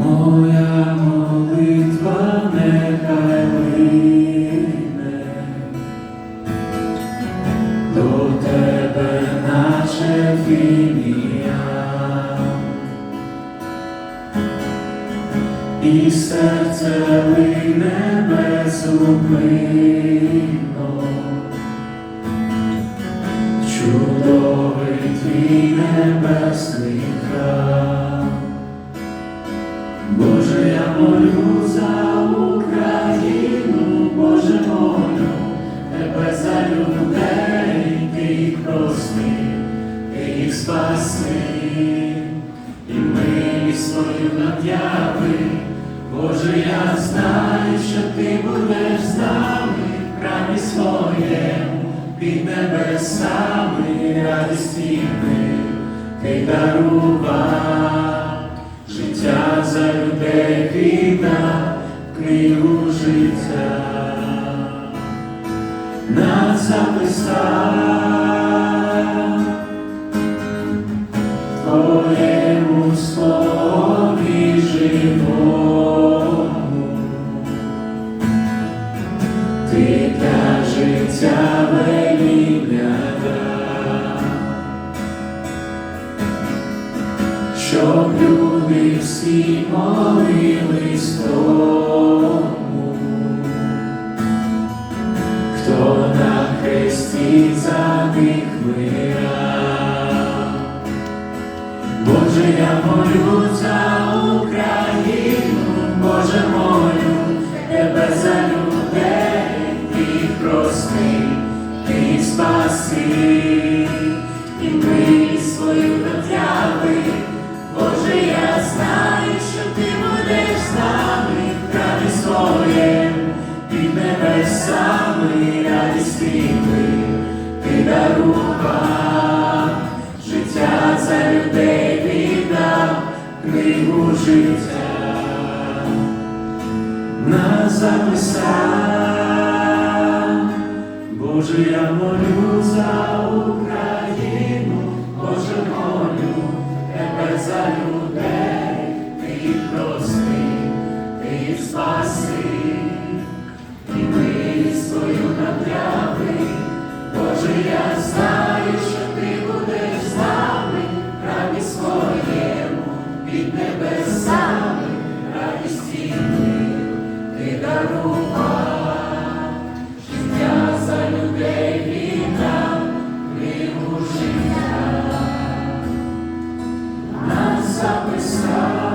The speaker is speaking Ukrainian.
моя молитва нехай лине до тебе, наче фімія, і серце лине безупинно. Спаси, і милість свою надяви. Боже, я знаю, що ти будеш з нами. В храмі під небесами. Радість війни, ти дарував. Життя за людей віддав книгу життя, нас записав щоб люди молились тому, хто на хресті за них вмирав. Боже, я молю за Україну, Боже, молю тебе за людей, ти прости, ти спаси, і милість свою надяви. Боже, я знаю, що ти будеш з нами. В храмі своєму, під небесами радість війни, ти дарував життя, нас записав, Боже, я молю за Україну, Боже, молю тебе за людей, ти їх прости, ти їх спаси, і милість свою надяви. Боже, я під